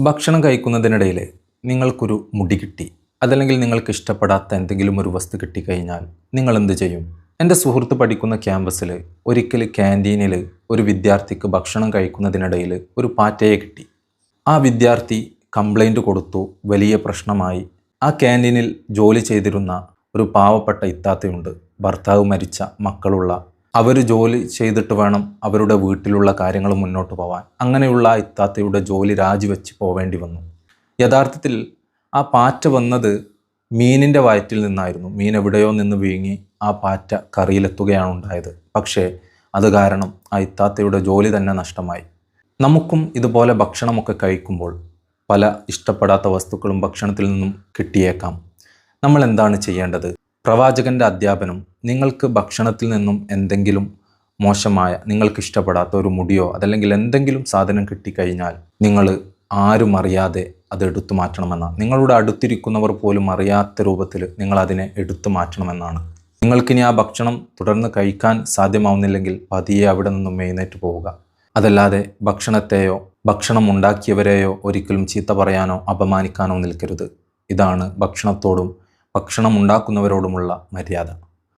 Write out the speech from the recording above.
ഭക്ഷണം കഴിക്കുന്നതിനിടയിൽ നിങ്ങൾക്കൊരു മുടി കിട്ടി. അതല്ലെങ്കിൽ നിങ്ങൾക്ക് ഇഷ്ടപ്പെടാത്ത എന്തെങ്കിലും ഒരു വസ്തു കിട്ടിക്കഴിഞ്ഞാൽ നിങ്ങൾ എന്ത് ചെയ്യും? എന്റെ സുഹൃത്ത് പഠിക്കുന്ന ക്യാമ്പസിൽ ഒരിക്കൽ ക്യാന്റീനിൽ ഒരു വിദ്യാർത്ഥിക്ക് ഭക്ഷണം കഴിക്കുന്നതിനിടയിൽ ഒരു പാറ്റയെ കിട്ടി. ആ വിദ്യാർത്ഥി കംപ്ലൈന്റ് കൊടുത്തു വലിയ പ്രശ്നമായി. ആ ക്യാന്റീനിൽ ജോലി ചെയ്തിരുന്ന ഒരു പാവപ്പെട്ട ഇത്താത്തയുണ്ട്. ഭർത്താവ് മരിച്ച മക്കളുള്ള അവർ ജോലി ചെയ്തിട്ട് വേണം അവരുടെ വീട്ടിലുള്ള കാര്യങ്ങൾ മുന്നോട്ട് പോകാൻ അങ്ങനെയുള്ള ഇത്താത്തയുടെ ജോലി രാജിവെച്ച് പോവേണ്ടി വന്നു. യഥാർത്ഥത്തിൽ ആ പാറ്റ വന്നത് മീനിന്റെ വയറ്റിൽ നിന്നായിരുന്നു. മീൻ എവിടെയോ നിന്ന് വീങ്ങി ആ പാറ്റ കറിയിലെത്തുകയാണ് ഉണ്ടായത്. പക്ഷേ അത് കാരണം ആ ഇത്താത്തയുടെ ജോലി തന്നെ നഷ്ടമായി. നമുക്കും ഇതുപോലെ ഭക്ഷണമൊക്കെ കഴിക്കുമ്പോൾ പല ഇഷ്ടപ്പെടാത്ത വസ്തുക്കളും ഭക്ഷണത്തിൽ നിന്നും കിട്ടിയേക്കാം. നമ്മൾ എന്താണ് ചെയ്യേണ്ടത്? പ്രവാചകന്റെ അധ്യാപനം നിങ്ങൾക്ക് ഭക്ഷണത്തിൽ നിന്നും എന്തെങ്കിലും മോശമായ നിങ്ങൾക്ക് ഇഷ്ടപ്പെടാത്ത ഒരു മുടിയോ അതല്ലെങ്കിൽ എന്തെങ്കിലും സാധനം കിട്ടിക്കഴിഞ്ഞാൽ നിങ്ങൾ ആരും അറിയാതെ അത് എടുത്തു മാറ്റണമെന്നാണ്. നിങ്ങളുടെ അടുത്തിരിക്കുന്നവർ പോലും അറിയാത്ത രൂപത്തിൽ നിങ്ങൾ അതിനെ എടുത്തു മാറ്റണമെന്നാണ്. നിങ്ങൾക്കിനി ആ ഭക്ഷണം തുടർന്ന് കഴിക്കാൻ സാധ്യമാവുന്നില്ലെങ്കിൽ പതിയെ അവിടെ നിന്നും എഴുന്നേറ്റ് പോവുക. അതല്ലാതെ ഭക്ഷണത്തെയോ ഭക്ഷണം ഉണ്ടാക്കിയവരെയോ ഒരിക്കലും ചീത്ത പറയാനോ അപമാനിക്കാനോ നിൽക്കരുത്. ഇതാണ് ഭക്ഷണത്തോടും ഭക്ഷണം ഉണ്ടാക്കുന്നവരോടുമുള്ള മര്യാദ.